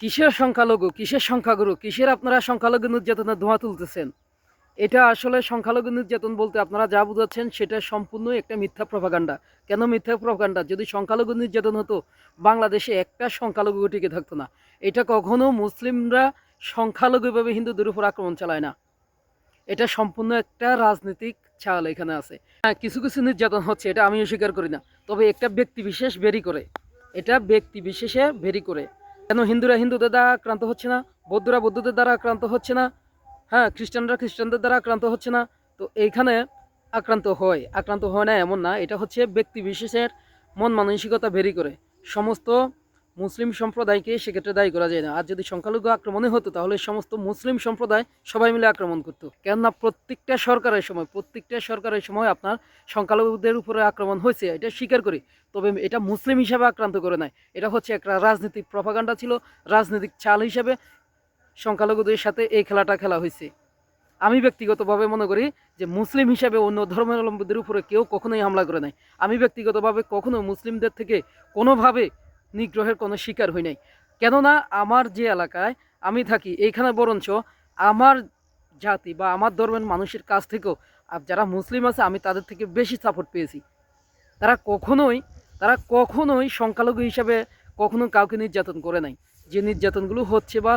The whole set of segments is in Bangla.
কিসের সংখ্যালঘু, কিসের সংখ্যাগুরু, কিসের আপনারা সংখ্যালঘু নির্যাতনের ধোঁয়া তুলতেছেন? এটা আসলে সংখ্যালঘু নির্যাতন বলতে আপনারা যা বুঝাচ্ছেন সেটা সম্পূর্ণ একটা মিথ্যা প্রভাকাণ্ডা। কেন মিথ্যা প্রভাকাণ্ডা? যদি সংখ্যালঘু নির্যাতন হতো, বাংলাদেশে একটা সংখ্যালঘু টিকে থাকতো না। এটা কখনো মুসলিমরা সংখ্যালঘুভাবে হিন্দুদের উপর আক্রমণ চালায় না। এটা সম্পূর্ণ একটা রাজনৈতিক চাল এখানে আছে। হ্যাঁ কিছু কিছু নির্যাতন হচ্ছে, এটা আমিও স্বীকার করি না। তবে একটা ব্যক্তি বিশেষ বেরি করে। এটা ব্যক্তি বিশেষে ভেরি করে। কেন হিন্দুরা হিন্দুদের দ্বারা আক্রান্ত হচ্ছে না? বৌদ্ধরা বৌদ্ধদের দ্বারা আক্রান্ত হচ্ছে না? হ্যাঁ খ্রিস্টানরা খ্রিস্টানদের দ্বারা আক্রান্ত হচ্ছে না। তো এইখানে আক্রান্ত হয়। আক্রান্ত হয় না এমন না। এটা হচ্ছে ব্যক্তি বিশেষের মন মানসিকতা ভেরি করে। সমস্ত মুসলিম সম্প্রদায়কে সেক্ষেত্রে দায়ী করা যায় না। আর যদি সংখ্যালঘু আক্রমণে হতো, তাহলে সমস্ত মুসলিম সম্প্রদায় সবাই মিলে আক্রমণ করতো। কেননা প্রত্যেকটা সরকারের সময়, প্রত্যেকটা সরকারের সময় আপনার সংখ্যালঘুদের উপরে আক্রমণ হয়েছে, এটা স্বীকার করি। তবে এটা মুসলিম হিসাবে আক্রান্ত করে নাই। এটা হচ্ছে একটা রাজনৈতিক প্রপাগান্ডা ছিল, রাজনৈতিক চাল হিসাবে সংখ্যালঘুদের সাথে এই খেলাটা খেলা হয়েছে। আমি ব্যক্তিগতভাবে মনে করি যে মুসলিম হিসাবে অন্য ধর্মাবলম্বীদের উপরে কেউ কখনোই হামলা করে নাই। আমি ব্যক্তিগতভাবে কখনো মুসলিমদের থেকে কোনোভাবে নিগ্রহের কোনো শিকার হই নাই। কেননা আমার যে এলাকায় আমি থাকি, এইখানে বরঞ্চ আমার জাতি বা আমার ধর্মের মানুষের কাছ থেকেও আর যারা মুসলিম আছে, আমি তাদের থেকে বেশি সাপোর্ট পেয়েছি। তারা কখনোই তারা কখনোই সংখ্যালঘু হিসাবে কখনো কাউকে নির্যাতন করে নাই। যে নির্যাতনগুলো হচ্ছে বা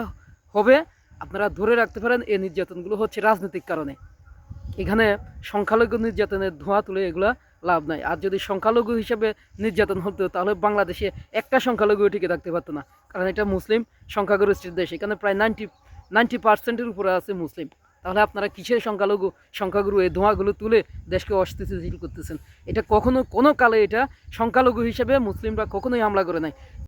হবে, আপনারা ধরে রাখতে পারেন, এই নির্যাতনগুলো হচ্ছে রাজনৈতিক কারণে। এখানে সংখ্যালঘু নির্যাতনের ধোঁয়া তুলে এগুলা লাভ নাই। আর যদি সংখ্যালঘু হিসেবে নির্যাতন হতো, তাহলে বাংলাদেশে একটা সংখ্যালঘু টিকে থাকতে পারতো না। কারণ এটা মুসলিম সংখ্যাগরিষ্ঠের দেশ, এখানে প্রায় নাইনটি নাইনটি পার্সেন্টের উপরে আছে মুসলিম। তাহলে আপনারা কিসের সংখ্যালঘু, সংখ্যাগুরু এই ধোঁয়াগুলো তুলে দেশকে অস্থিতিশীল করতেছেন? এটা কখনো কোনো কালে এটা সংখ্যালঘু হিসেবে মুসলিমরা কখনোই হামলা করে নাই।